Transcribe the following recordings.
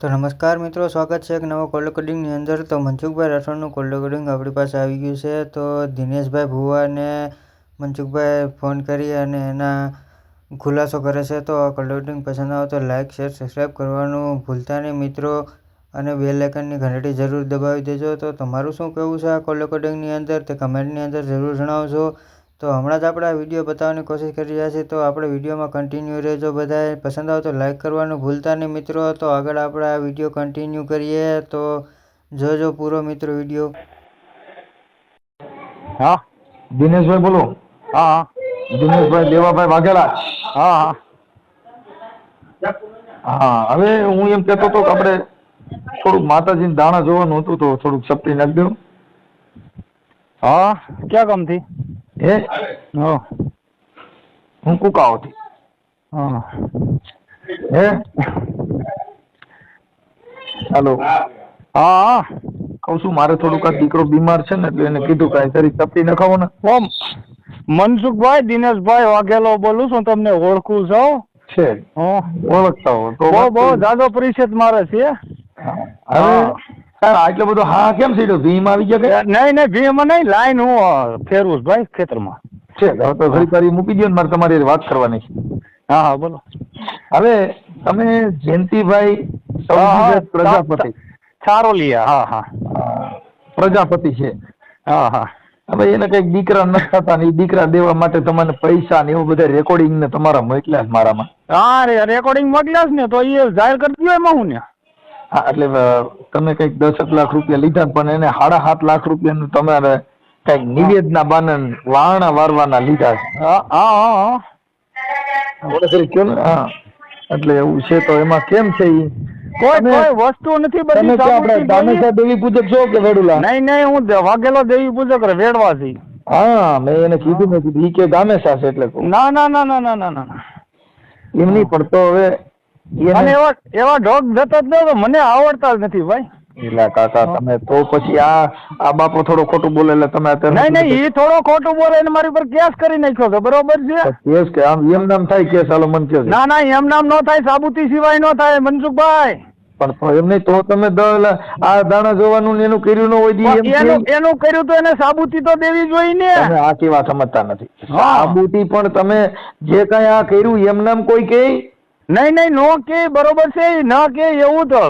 તો નમસ્કાર મિત્રો, સ્વાગત છે એક નવા કોલ કડિંગની અંદર. તો મનસુખભાઈ રાઠોડનું કોલ્ડ કડિંગ આપણી પાસે આવી ગયું છે. તો દિનેશભાઈ ભુવાને મનસુખભાઈ ફોન કરી અને એના ખુલાસો કરે છે. તો આ કોલ કડિંગ પસંદ આવે તો લાઇક શેર સબસ્ક્રાઈબ કરવાનું ભૂલતા નહીં મિત્રો. અને બે લેકનની ઘંટડી જરૂર દબાવી દેજો. તો તમારું શું કહેવું છે આ કોલ્ડ કડિંગની અંદર? તે કમેન્ટની અંદર જરૂર જણાવજો. તો હમણાં જ આપણે આ વીડિયો બતાવવાની કોશિશ કરી રહ્યા છીએ. તો આપણે વિડીયોમાં કન્ટિન્યુ રહેજો બધાએ. પસંદ આવે તો લાઈક કરવાનું ભૂલતા નહીં મિત્રો. તો આગળ આપણે આ વીડિયો કન્ટિન્યુ કરીએ. તો જોજો પૂરો મિત્રો વીડિયો. હા? દિનેશભાઈ બોલો. હા હા. દિનેશભાઈ દેવાભાઈ વાઘેલા. હા હા. હા હવે હું એમ કહેતો હતો કે આપણે થોડુંક માતાજીને દાણા જોવાનું હતું તો થોડુંક સપ્તી નાખી દઉં હા? ક્યાં ગામથી? હે? હા. હું કુકાઓથી હા. હે? હાલો. હા હા કહું છું મારે થોડુંક આ દીકરો બીમાર છે ને એટલે એને કીધું કાંઈ કરી ન નખાવો ને. ઓમ મનસુખભાઈ દિનેશભાઈ વાઘેલો બોલું છું તમને ઓળખું છું. છે. ઓળખતા હો તો બહુ બહુ જાદો પરિચિત મારે છે. હવે આટલો બધો હા કેમ સીધો? ભીમ આવી ગયા નહીં નહીં ભીમ નહીં લાઈન હું ફેરવું ભાઈ ખેતરમાં. છે તો ઘડી કરી મૂકી દો ને મારે તમારી વાત કરવાની છે. હા હા બોલો. હવે તમે જયંતિભાઈ પ્રજાપતિ. ચારોલિયા હા હા. પ્રજાપતિ છે. હા હા. હવે એને કંઈક દીકરા નથી થતા ને એ દીકરા દેવા માટે તમને પૈસા ને એવું બધા રેકોર્ડિંગ ને તમારા મોકલ્યા મારામાં. હા રેકોર્ડિંગ મોકલ્યા ને તો એ જાહેર કરી દો એમાં હું ને? એટલે તમે કંઈક દસક લાખ રૂપિયા લીધા પણ એને સાડા સાત લાખ રૂપિયાનું તમારે કંઈક નિવેદના બાને વારણા વારવાના લીધા છે. હા એટલે એવું છે તો એમાં કેમ છે ઈ? કોઈ કોઈ વસ્તુ નથી બધી આપણે સાબુતી દેવી પૂજક છો કે વેડુલા? નહીં નહીં હું વાઘેલો દેવી પૂજક રે, વેડવાથી. હા મેં એને કીધું મેં કીધું ઈ કે ગામેસા છે એટલે ના ના ના ના ના ના ના એમ નહીં પણ તો હવે અને એવા એવા ઢોક જતો જ નતો મને આવડતા જ નથી ભાઈ. એલા કાકા તમે તો પછી આ આ બાપો થોડો ખોટું બોલે એટલે તમે અત્યારે નહીં નહીં એ થોડો ખોટું બોલે એને મારી પર કેસ કરી નાખ્યો છે બરોબર છે? કેસ કે આમ એમ નામ થાય કેસ હાલો મન કહો ના ના એમ નામ નો થાય સાબુતી સિવાય નો થાય મનસુખભાઈ. પણ એમ નહીં તો તમે આ દાણા જોવાનું એનું કર્યું ન હોય એનું એનું કર્યું તો એને સાબુતી તો દેવી જોઈએ ને. આ કેવા સમજતા નથી. સાબુતી પણ તમે જે કઈ આ કર્યું એમ નામ કોઈ કે? નહીં નહીં નો કે બરોબર છે ન કે એવું તો.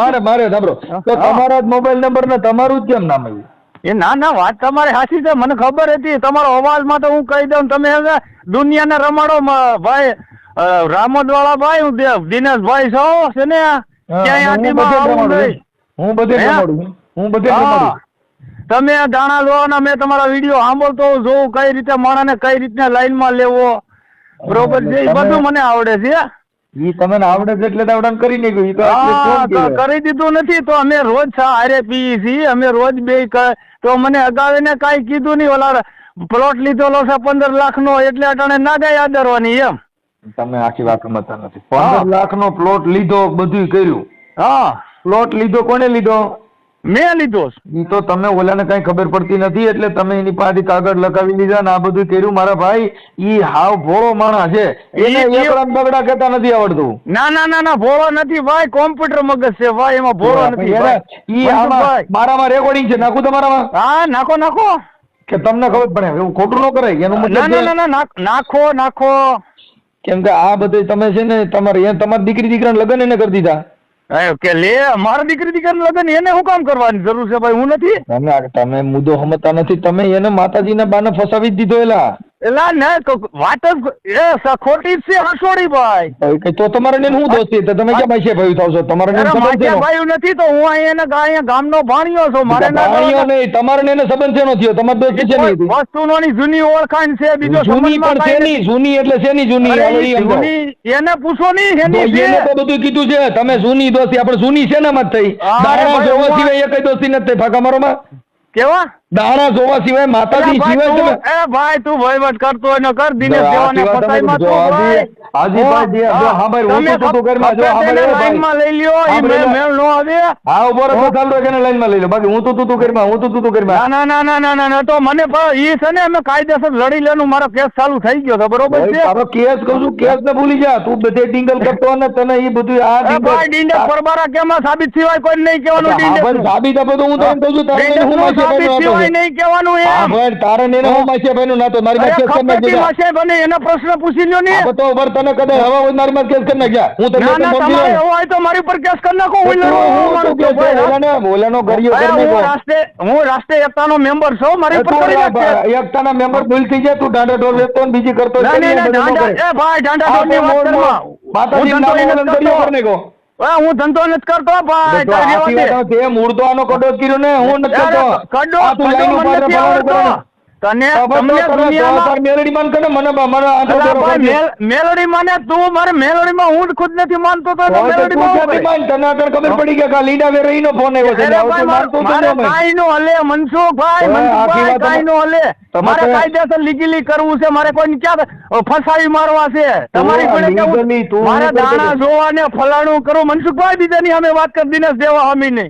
મારે મારે સાંભળો. તો તમારા જ મોબાઈલ નંબર ને તમારું જ કેમ નામ આવ્યું? એ ના ના વાત તમારે સાચી છે મને ખબર હતી. તમારો અવાજમાં તો હું કહી દઉં તમે દુનિયાને રમાડો ભાઈ રામોદ વાળા ભાઈ દિનેશભાઈ છો છે ને? હા, બધે રમાડું. હું બધે રમાડું તમે દાણા લો ને મેં તમારા વીડિયો સાંભળતો જોઉં કઈ રીતે માણસને કઈ રીતના લાઈનમાં લેવો. બરોબર છે એ બધું મને આવડે છે ઈ તમને આવડે છે એટલે દાવડાન કરી ઈ તો આપણે? કરી દીધું નથી તો અમે રોજ છા પીએ છીએ અમે રોજ બે તો મને અગાવીને કાંઈ કીધું નહીં ઓલા પ્લોટ લીધેલો છે પંદર લાખ નો એટલે અટાણે ના જાય આદરવાની એમ. તમે આખી વાત સમજતા નથી. પંદર લાખ નો પ્લોટ લીધો બધું કર્યું. હા. પ્લોટ લીધો કોને લીધો? મેં લીધો તો તમે ઓલાને કઈ ખબર પડતી નથી એટલે તમે એની પાસેથી કાગળ લખાવી લીધા ને આ બધું કર્યું. મારા ભાઈ ઈ હાવ ભોળો માણસ છે. એને ને બગડા કહેતા નથી આવડતું. ના ના ના ના ભોળો નથી. ભાઈ કોમ્પ્યુટર મગજ છે ભાઈ એમાં ભોળો નથી ઈ મારામાં રેકોર્ડિંગ છે નાખું તમારામાં? હા નાખો નાખો. કે તમને ખબર પડે એવું ખોટું ન કરાય એનું ના મતલબ ના ના ના નાખો નાખો કેમ કે આ બધું તમે છે ને તમારે તમારી દીકરી દીકરાને લગ્ન એને કરી દીધા. કે લે, મારા દીકરી દીકરી લગ્ન એને શું કામ કરવાની જરૂર છે ભાઈ, હું નથી. તમે તમે મુદ્દો સમજતા નથી. તમે એને માતાજીના બાને ફસાવી જ દીધો એલા. એલા ને વાત જ એ ખોટી જ છે હસોડી તો તમારે તો તમે ક્યાં પૈસે ભયું થાવ છો તમારે એને સંબંધ ભાઈ નથી તો હું અહીંયા અહીંયા ગામનો ભાણિયો છું. મારે ના ભાણિયો નહીં તમારે ને સંબંધ શેનો થયો? તમારે દોસ્તી છે કોઈ વસ્તુનોની જૂની ઓળખાણ છે બીજો જૂની પણ શેની? જૂની એટલે શેની જૂની? એને પૂછો નહીં એની એને તો બધું કીધું છે. તમે જૂની દોસ્તી આપણે જૂની ને મત થઈ? દાણા સિવાય એકય નથી થઈ ફાકા મારોમાં? કેવા? દાણા જોવા સિવાય માતાજી ભાઈ તમે એ ભાઈ તું વહીવટ કરતો હોય ને કર દિનેશ દેવાને ફસાઈમાં તું હાજી- ભાઈ. જો હા. ભાઈ, હું તો તું ઘરમાં જો હા ભાઈ, લાઈનમાં લઈ લ્યો ઈ ભાઈ, મેળ મેળ નો આવે હા ઊભો રહો તો ચાલુ રાખીને લાઈનમાં લઈ લો બાકી હું તો તું તું ઘરમાં હું તો તું તું ઘરમાં. ના ના ના ના ના ના તો મને પણ ઈ છે ને અમે કાયદેસર લડી લેનું મારો કેસ ચાલુ થઈ ગયો છે બરોબર છે? તારો કેસ કહું છું કેસ ને ભૂલી જા. તું બધે ડિંગલ કરતો ને તને એ બધું આ ડિંગલ ભાઈ ડીંડક પરબારા કેમાં સાબિત સિવાય કોઈ નહીં કહેવાનું ડિંગલ ભાઈ સાબિત આપે તો હું તને કહું છું તારે હું સાબિત સિવાય નહીં કહેવાનું એમ ભાઈ તારે ને હું માસીયા ભાઈનું ના તો મારી અરે કેસ કરી ખપેતી બને એનો પ્રશ્ન પૂછી લ્યો ને આ ઉપર તને કદાચ હવા હોય મારી પાસે કેસ કરી નાખ્યા હું તને ના ના તમારે લઉં. હોય તો મારી ઉપર કેસ કરી નાખો હું લડું, હું હું મારું કે છે, ભાઈ, હા. ઓલાને- ઓલાનો ગરિયો કરી હું નાખ્યો. હું રાષ્ટ્રીય એકતાનો મેમ્બર છું મારી ઉપર તું કરી રા- એકતાના મેમ્બર ભૂલ થઈ જાય તું વેચતો ને બીજી કરતો ના, ના. એ ભાઈ, વાત કરમાં. નામ ગરિયો કરી. હું ધંધો નથી કરતો ભાઈ તો મૂળ તો આનો કડો કર્યો ને હું નથી કરતો. કડો કડો મને નથી આવડતો. તને તમને દુનિયામાં મને મને તું મારે મેલોડીમાં હું ખુદ નથી માનતો તો હોય તો મેલોડી તું માં હું ક્યાંથી કરે? માન? તને આગળ ખબર પડી કે આ લીડા વેરાઈનો ફોન આવ્યો છે? અરે એટલે હવે ભાઈ, તું મારે- માનતો તો મારે ન નો હલે મનસુખભાઈ મનસુખભાઈ વાત નો હલે. મારે કાયદેસર લીગલી કરવું છે? મારે કોઈને ક્યાં ફસાવી મારવા છે? તમારી પણ કેવું મારે દાણા જોવા ને ફલાણું કરું. મનસુખભાઈ બીજાની અમે વાત કરી દિનેશ દેવા હમી ને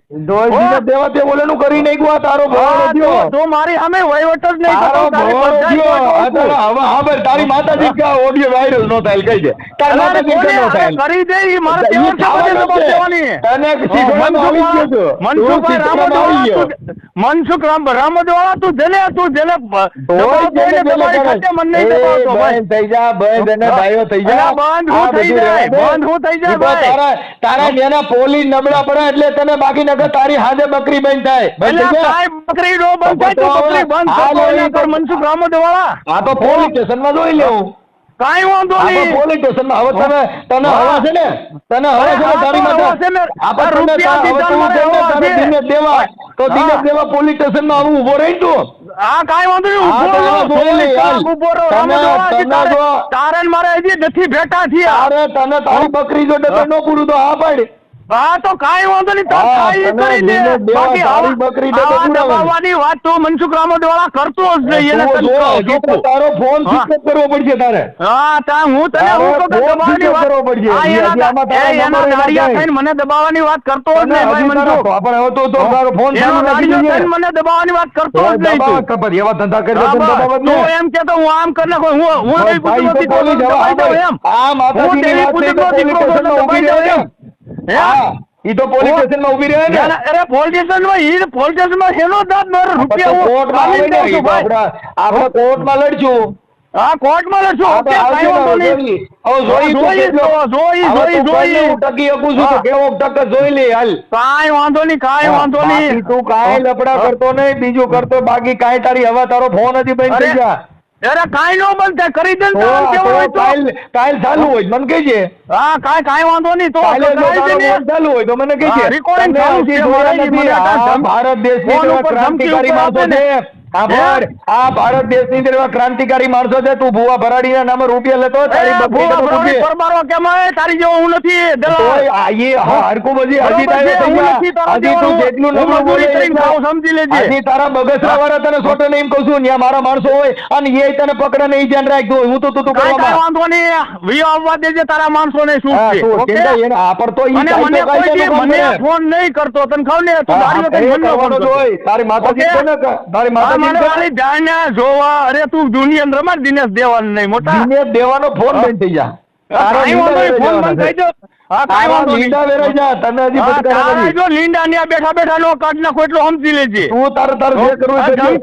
દેવા તે બોલે કરી નાખ્યું તારો તું- તું મારી અમે વહીવટ જ નહીં તારો કરતો, તારી. હવે હા ભાઈ, માતાજી કે ઓડિયો વાયરલ નો થાય કહી દે. તારી માતાજી કે નો થાય કરી દે ઈ? મારે દેવાની. તને શીખવાડવામાં આવી ગયો છો. મનસુખ રામોદવાળા મનસુખ રામ રામોદવાળા તું જેને તું જેને જેને ખાતે મને નહીં દબાવતો ભાઈ. થઈ જા બંધ અને ભાઈઓ થઈ જા. બંધ હું થઈ જાય, બંધ હું થઈ જાય, ભાઈ. તારા તારા જેના પોલી નબળા પડે એટલે તને બાકી નકર તારી હાજે બકરી બંધ થાય. બંધ થઈ. બકરી નો બંધ થાય તો બકરી બંધ થાય મનસુખ રામોદવાળા આ તો પોલીસ સ્ટેશનમાં જોઈ લેવું. કઈ વાંધો નહીં. પોલીસ સ્ટેશનમાં. હવે તમે તને. હવા છે ને? તને હવા છે તારી હા તો માથે? હવા છે ને. આ પણ આ તને રૂપિયાથી હવે તું તારે છે ને હવા તારે છે. દિનેશ દેવા. તો દીને દેવા પોલીસ સ્ટેશનમાં આવું ઊભો રહી તું. હા કાંઈ વાંધો નહીં. ઊભો રહો, રહો, તને- જો- તારે મારે હજી નથી ભેટા થયા. અરે તને તારી બકરી જો ડબલ નો પૂરું તો હા પાડ. હા તો કાઈ વાંધો નહીં તો હા, થાય ઈ તને કરી દે. બાકી તારી બકરી તો દબાવવાની. વાત તો મનસુખ રામોદવાળા કરતો જ નહીં એને તને. તારો ફોન હા. સ્વિચ કરવો પડશે તારે હા તા હું તને હું તો દબાવવાની વાત કરવો પડશે. હા, એના દાડિયા. થઈને મને દબાવવાની વાત કરતો જ નહીં ભાઈ મનસુખ પણ હવે તો તો તારો ફોન એના દાડિયો થઈને મને દબાવવાની વાત કરતો જ નહીં તું. ખબર, એવા ધંધા કરી તો દે, બસ. તું એમ કે તો હું આમ કરી નાખું હું હું દેવી છું, જવા દબાઈ દઉં એમ આ હું માતાજીની દેવી દબાઈ દઉં એમ. હે? હા, ઈ તો પોલીસ હું- સ્ટેશનમાં ઊભી રહે ને. અરે પોલીસ સ્ટેશનમાં ઈ પોલીસ સ્ટેશનમાં હેનો દાદ? મારો રૂપિયા. આપણા લડશું. હું બાકી કાંઈ લફડા કરતો નહીં બીજું કરતો બાકી કઈ તારી હવે તારો ફોન હતી બંધ થઈ જા અરે કાઈ નો બંધ થાય કરી દે. કાલ કાલ ચાલુ હોય મને કહેજે. હા કાઈ કાઈ વાંધો નહીં તો ચાલુ હોય તો મને કહેજે. હા, ચાલુ છે, ભારત ધમકી ક્રાંતિકારી માણસો છે. આ ભાર, આ ભારત દેશની જેવા ક્રાંતિકારી માણસો છે તું ભુવા ભરાડીના નામે રૂપિયા લેતો તારી ભૂવા ભરાડી પૂછે. પરમારવા કેમ? તારી જેવો હું નથી દલાલ. તોય એ હા, હરખું બધી હજી તારે તારા તું જેટલું હું નબળું બોલે ખાઉં, સમજી લેજે. હજી તારા બગસરા વાળા તને સોટે નહીં કહું છું ન્યા મારા માણસો હોય અને એ તને પકડે નહીં ધ્યાન રાખજો હું તો તું તું કરવા વાંધો નહીં વિયો આવવા દેજે તારા માણસોને શું છે ઓકે? ચિંતા આ પર તો ઈ મને કોઈ મને ફોન નહીં કરતો તને ખબર ને તું દારૂ હા, કરીને મને. તારી માતાજી ઓકે? કે? તારી છે? ખાલી જાણ્યા જોવા. અરે તું દુનિયા રમાડ દિનેશ દેવાન નહીં મોટા. દિનેશ દેવાનો ફોન બંધ થઈ જા. તારો તારા તારા તારે તારે.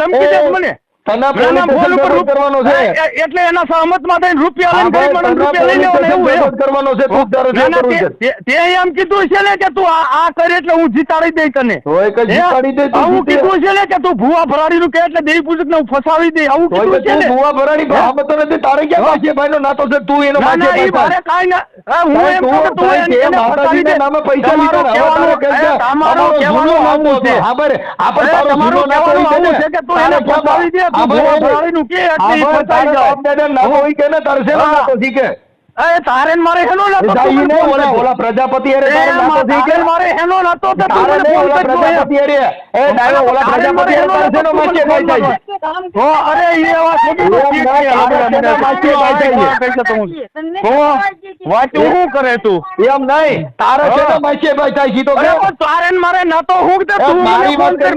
ધમકી દેતો મને. હોય. તને ના, ના, ફોન ઉપર કરવાનો છે એટલે એના સહમતમાં થઈને રૂપિયા લઈને ગરીબ માણસ રૂપિયા લઈ પોલીસ એવું એમ. કરવાનો છે તું તારે જે ના, ના, કરવું છે તે- એમ કીધું છે ને કે તું આ આ કરે એટલે હું જીતાડી દઈ તને તોય કે જીતાડી દે તું આવું કીધું છે ને કે તું ભૂવા ભરાડી નું કે એટલે દેવી પૂજક ને હું ફસાવી દઈ આવું કીધું છે ને ભૂવા ભરાડી હે? નથી તારે ક્યાં માસીએ ભાઈનો નાતો છે તું એનો ના ના ઈ ભાઈ મારે કાંઈ ના હું એમ કહું તું એને- દે. નામે પૈસા લીધા હવે તારે કહી તમારો અમારો આવું છે. હા, બરે. આ તારો આવું ને. છે કે તું એને ફસાવી દે, પ્રજાપતિ. શું કરે તું? એમ નહીં. તારે તારે મારે નતો હું તું મારી વાત કર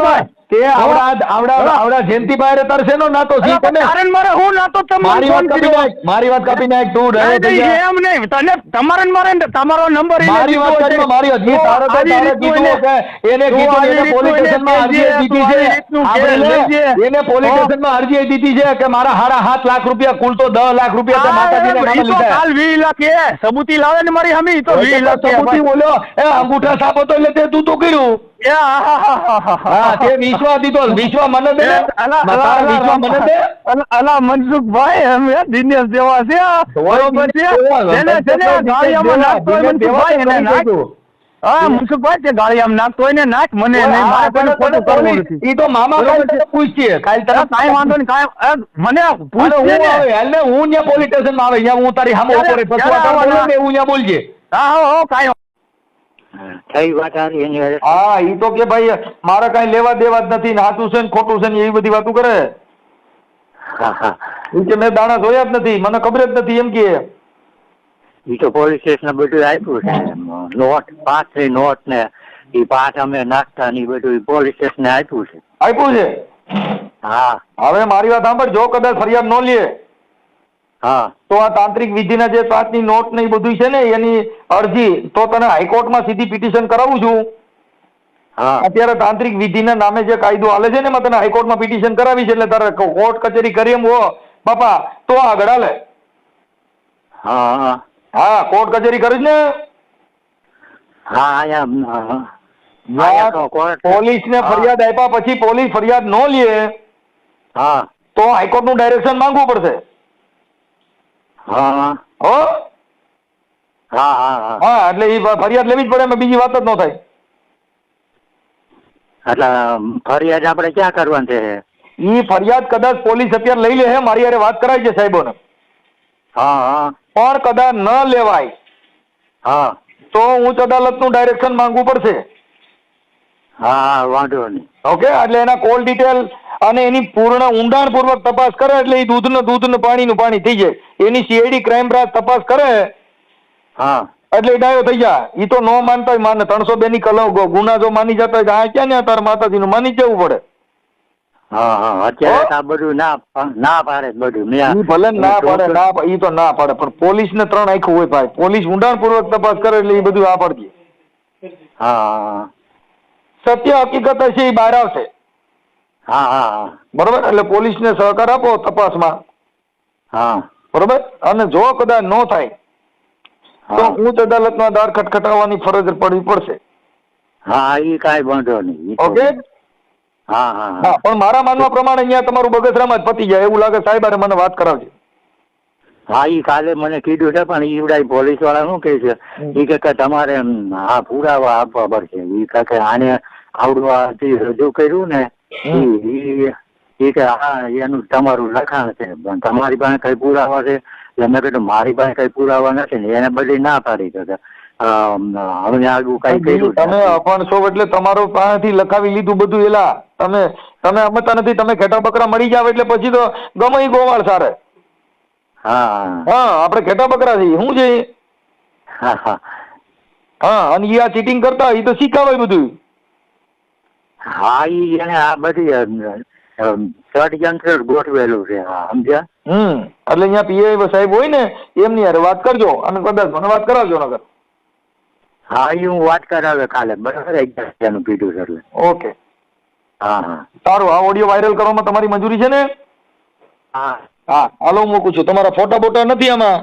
કે આવડા આવડા આવડા જયંતિભાઈ રે તારે શેનો નાતો અરે તને તારે મારે હું નાતો તમે મારી વાત કાપી નાખ મારી વાત કાપી નાખ તું રહે થઈ એમ નહીં. તને તમારે મારે તમારો નંબર મારી વાત કરી મારી હતી તારો તો તારે કીધું કે એને કીધું એને પોલીસ સ્ટેશનમાં અરજી દીધી છે. આપણે એને પોલીસ સ્ટેશનમાં અરજી દીધી છે કે મારા હારા 7 લાખ રૂપિયા કુલ તો દસ લાખ રૂપિયા તો આ માતાજીના નામે લીધા. કાલ 20 લાખ. એ સબૂતી લાવે ને મારી હમી તો 20 લાખ સબૂતી બોલ્યો એ અંગૂઠા સાપ તો એટલે તે તું તો કર્યું. હા તે વિશ્વા દીધો વિશ્વા મને દે તારા વિશ્વા મને દે. અલા- અલા મનસુખભાઈ અમે દિનેશ દેવા છે બરોબર છે? જેને જેને ગાળિયામાં નાખતો હોય મનસુખભાઈ એને નાખ. હા મનસુખભાઈ તે ગાળિયામાં નાખતો હોય ને નાખ મને નહીં મારે કોઈને ખોટું કરવું નથી. ઈ તો મામા પૂછીએ. કાલ તને કાંઈ વાંધો નહીં કાઈ મને હું ને. પોલીસ આવે અહીંયા હું તારી સામે ઉપર ફસવા આવવાના? ને હું ત્યાં બોલજે. હો, હો કાંઈ થઈ વાત હારી એની હારે. હા ઈ તો કે ભાઈ મારે કાંઈ લેવા દેવા જ નથી ને હાચું છે ને ખોટું છે ને એવી બધી વાતો કરે. હા હા. ઈ કે મેં દાણા જોયા જ નથી મને ખબર જ નથી એમ કે. ઈ તો પોલીસ સ્ટેશન બધું આપ્યું છે નોટ પાંચથી નોટ ને ઈ પાંચ અમે નાખતા ને ઈ બધું પોલીસ સ્ટેશન આપ્યું છે. આપ્યું છે? હા. હવે મારી વાત સાંભળ જો કદાચ ફરિયાદ ન લે. હા. તો આ તાંત્રિક વિધિના જે પાંચની નોટ ને એ બધું છે ને એની અરજી તો તને હાઈકોર્ટમાં સીધી પિટિશન કરાવું છું. હા. અત્યારે તાંત્રિક વિધિના નામે જે કાયદો હાલે છે ને એમાં તને હાઈકોર્ટમાં પિટિશન કરાવી છે એટલે તારે કોર્ટ કચેરી કરી એમ હો. બાપા તો આગળ હાલે. હા હા. હા કોર્ટ કચેરી કરીશ ને. હા પોલીસ ને ફરિયાદ આપ્યા પછી પોલીસ ફરિયાદ ન લે. હા. તો હાઈકોર્ટનું ડાયરેક્શન માંગવું પડશે. હા. હા? હો હા હા. એટલે એ ફરિયાદ લેવી જ પડે એમાં બીજી વાત જ ન થાય. એટલે ફરિયાદ આપણે ક્યાં કરવાની છે? ઈ ફરિયાદ કદાચ પોલીસ અત્યારે લઈ લે હે મારી હારે વાત કરાવી છે સાહેબોને. હા હા. પણ કદાચ ન લેવાય હા. તો ઉચ્ચ અદાલતનું ડાયરેક્શન માંગવું પડશે. હા વાંધો નહીં. ઓકે? એટલે એના કોલ ડિટેલ અને એની પૂર્ણ ઊંડાણપૂર્વક તપાસ કરે એટલે એ દૂધનું દૂધનું પાણીનું પાણી થઈ જાય. એની સીઆઈડી ક્રાઇમ બ્રાન્ચ તપાસ કરે હા. એટલે ડાયો થઈ જાય. એ તો નો માનતા હોય માને ત્રણસો બે ની કલમ ગુના જો માની જતા હોય આ ક્યાં ને તારા માતાજી નું માની જવું પડે? હા હા અત્યારે આ બધું ના ના પાડે બધું ઈ ભલે ને પાડે ના ઈ તો ના પાડે પણ પોલીસ ને ત્રણ આખું હોય ભાઈ. પોલીસ ઊંડાણપૂર્વક તપાસ કરે એટલે એ બધું આ પડતી હા હા સત્ય હકીકત હશે એ બહાર આવશે. હા હા બરોબર? એટલે પોલીસને સહકાર આપો તપાસમાં. હા. બરોબર? અને જો કદાચ ન થાય તો ઉચ્ચ અદાલતમાં દાર ખટખટાવવાની ફરજ પડવી પડશે. હા એ કાંઈ વાંધો નહીં. ઓકે? હા હા હા. પણ મારા માનવા પ્રમાણે અહીંયા તમારું બગસરામાં જ પતી જાય એવું લાગે સાહેબ અરે મને વાત કરાવજો. હા એ કાલે મને કીધું છે પણ ઈવડાય પોલીસવાળા શું કહે છે? એ કે કે તમારે આ પુરાવા આપવા પડશે. ઈ કે કે આને આવડવા રજૂ કર્યું ને કે હા એનું તમારું લખાણ છે. તમારી પાસે કઈ પુરાવા છે? એટલે કીધું મારી પાસે કઈ પુરાવા નથી ને એને બધી ના પાડી કે હવે કઈ કર્યું તમે નથી. છો એટલે તમારું પાસેથી લખાવી લીધું બધું એલા. તમે તમે અમતા નથી તમે ઘેટા બકરા મળી જાવ એટલે પછી તો ગમે ગોવાળ સારે. હા. હા આપણે ઘેટા બકરા છીએ. શું છે હા હા. હા અને ઈ આ ચીટિંગ કરતા ઈ તો શીખાવાય બધું હા ઈ એને આ બધી ષડયંત્ર ગોઠવેલું છે હા, સમજ્યા? હમ એટલે અહીંયા પીઆઈ સાહેબ હોય ને એમની હારે વાત કરજો અને કદાચ મને વાત કરાવજો નગર હા ઈ હું વાત કરાવે કાલે બરાબર એનું કીધું છે એટલે. ઓકે. હા હા. સારું આ ઓડિયો વાયરલ કરવામાં તમારી મંજૂરી છે ને? હા. હા હાલો મૂકું છું. તમારા ફોટા બોટા નથી આમાં?